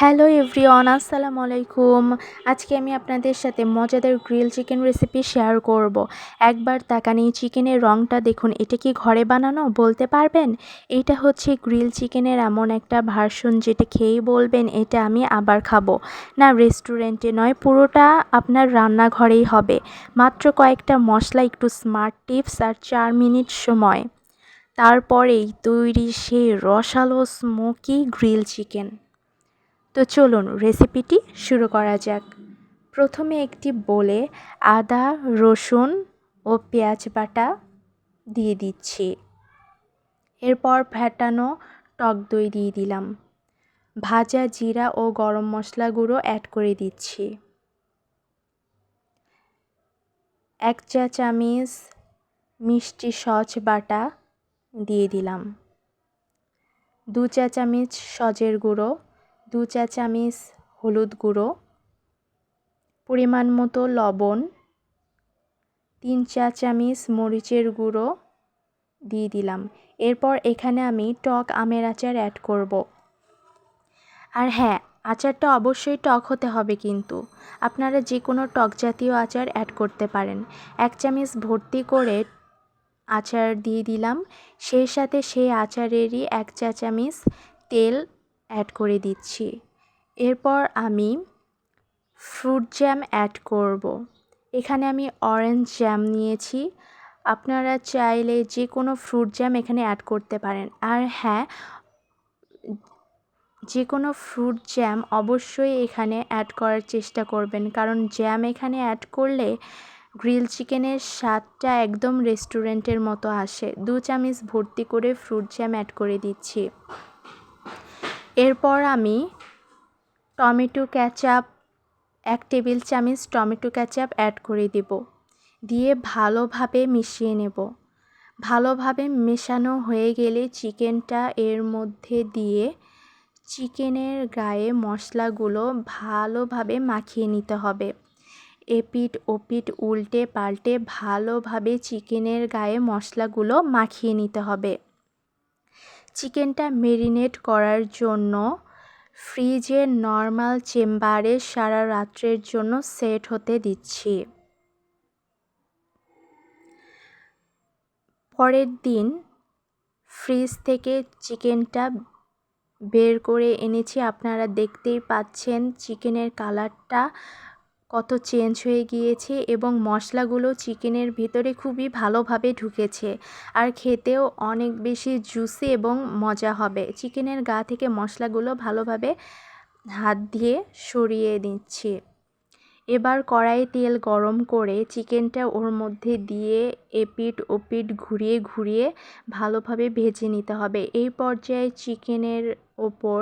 Hello everyone, আসসালামু আলাইকুম। আজকে আমি আপনাদের সাথে মজাদার গ্রিল চিকেন রেসিপি শেয়ার করব। একবার তাকানি চিকেনের রঙটা দেখুন, এটা কি ঘরে বানানো বলতে পারবেন? এটা হচ্ছে গ্রিল চিকেনের এমন একটা ভার্সন যেটা খেয়েই বলবেন, এটা আমি আবার খাব। না, রেস্টুরেন্টে নয়, পুরোটা আপনার রান্নাঘরেই হবে। মাত্র কয়েকটা মশলা, একটু স্মার্ট টিপস আর চার মিনিট সময়। তারপরেই তৈরি সেই রসালো, স্মোকি গ্রিল চিকেন। তো চলুন রেসিপিটি শুরু করা যাক। প্রথমে একটি বলে আদা, রসুন ও পেঁয়াজ বাটা দিয়ে দিচ্ছি। এরপর ফ্যাটানো টক দই দিয়ে দিলাম। ভাজা জিরা ও গরম মশলা গুঁড়ো অ্যাড করে দিচ্ছি। এক চা চামিচ মিষ্টি সচ বাটা দিয়ে দিলাম। দু চা চামিচ সজের গুঁড়ো দু চা চামিচ হলুদ গুঁড়ো, পরিমাণ মতো লবণ, তিন চা চামিচ মরিচের গুঁড়ো দিয়ে দিলাম। এরপর এখানে আমি টক আমের আচার অ্যাড করব। আর হ্যাঁ আচারটা অবশ্যই টক হতে হবে কিন্তু। আপনারা যে কোনো টক জাতীয় আচার অ্যাড করতে পারেন। এক চামিচ ভর্তি করে আচার দিয়ে দিলাম। সেই সাথে সেই আচারেরই এক চা চামিচ তেল অ্যাড করে দিচ্ছি। এরপর আমি ফ্রুট জ্যাম অ্যাড করব। এখানে আমি অরেঞ্জ জ্যাম নিয়েছি। আপনারা চাইলে যে কোনো ফ্রুট জ্যাম এখানে অ্যাড করতে পারেন। আর হ্যাঁ যে কোনো ফ্রুট জ্যাম অবশ্যই এখানে অ্যাড করার চেষ্টা করবেন। কারণ জ্যাম এখানে অ্যাড করলে গ্রিল চিকেনের স্বাদটা একদম রেস্টুরেন্টের মতো আসে। দু চামচ ভর্তি করে ফ্রুট জ্যাম অ্যাড করে দিচ্ছি। এরপর আমি টমেটো ক্যাচাপ এক টেবিল চামচ টমেটো ক্যাচাপ অ্যাড করে দেব। দিয়ে ভালোভাবে মিশিয়ে নেব। ভালোভাবে মেশানো হয়ে গেলে চিকেনটা এর মধ্যে দিয়ে চিকেনের গায়ে মশলাগুলো ভালোভাবে মাখিয়ে নিতে হবে। এপিট ওপিট উল্টে পাল্টে ভালোভাবে চিকেনের গায়ে মশলাগুলো মাখিয়ে নিতে হবে। চিকেনটা মেরিনেট করার জন্য ফ্রিজে নর্মাল চেম্বারে সারা রাত্রের জন্য সেট হতে দিচ্ছি। পরের দিন ফ্রিজ থেকে চিকেনটা বের করে এনেছি। আপনারা দেখতেই পাচ্ছেন, চিকেনের কালারটা কত চেঞ্জ হয়ে গিয়েছে এবং মশলাগুলো চিকেনের ভিতরে খুবই ভালোভাবে ঢুকেছে। আর খেতেও অনেক বেশি জুসি এবং মজা হবে। চিকেনের গা থেকে মশলাগুলো ভালোভাবে হাত দিয়ে সরিয়ে নিচ্ছি। এবার কড়াই তেল গরম করে চিকেনটা ওর মধ্যে দিয়ে এপিট ওপিট ঘুরিয়ে ঘুরিয়ে ভালোভাবে ভেজে নিতে হবে। এই পর্যায়ে চিকেনের ওপর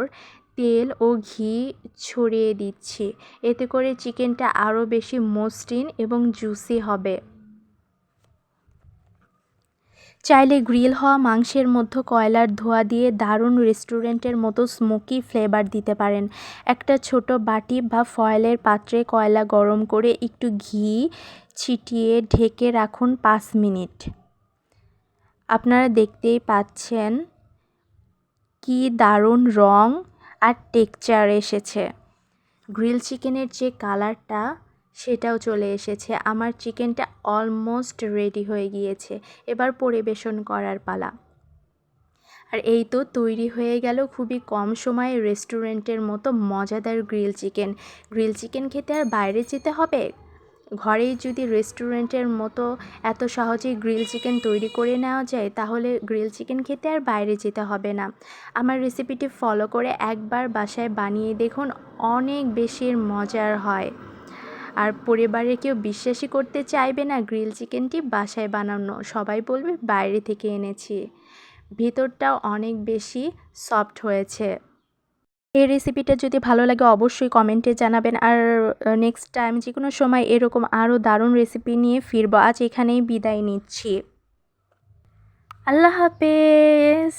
তেল ও ঘি ছড়িয়ে দিচ্ছি। এতে করে চিকেনটা আরও বেশি মসৃণ এবং জুসি হবে। চাইলে গ্রিল হওয়া মাংসের মধ্যে কয়লার ধোয়া দিয়ে দারুণ রেস্টুরেন্টের মতো স্মোকি ফ্লেভার দিতে পারেন। একটা ছোট বাটি বা ফয়েলের পাত্রে কয়লা গরম করে একটু ঘি ছিটিয়ে ঢেকে রাখুন পাঁচ মিনিট। আপনারা দেখতেই পাচ্ছেন কি দারুণ রং আর টেক্সচার এসেছে। গ্রিল চিকেনের যে কালারটা, সেটাও চলে এসেছে। আমার চিকেনটা অলমোস্ট রেডি হয়ে গিয়েছে। এবার পরিবেশন করার পালা। আর এই তো তৈরি হয়ে গেল খুবই কম সময়ে রেস্টুরেন্টের মতো মজাদার গ্রিল চিকেন। গ্রিল চিকেন খেতে আর বাইরে যেতে হবে? ঘরেই যদি রেস্টুরেন্টের মতো এত সহজেই গ্রিল চিকেন তৈরি করে নেওয়া যায়, তাহলে গ্রিল চিকেন খেতে আর বাইরে যেতে হবে না। আমার রেসিপিটি ফলো করে একবার বাসায় বানিয়ে দেখুন, অনেক বেশি মজার হয়। আর পরিবারে কেউ বিশ্বাসই করতে চাইবে না গ্রিল চিকেনটি বাসায় বানানো। সবাই বলবে, বাইরে থেকে এনেছি। ভিতরটাও অনেক বেশি সফট হয়েছে। এই রেসিপিটা যদি ভালো লাগে, অবশ্যই কমেন্টে জানাবেন। আর নেক্সট টাইম যে কোনো সময় এরকম আরও দারুণ রেসিপি নিয়ে ফিরবো। আজ এখানেই বিদায় নিচ্ছি। আল্লাহ হাফেজ।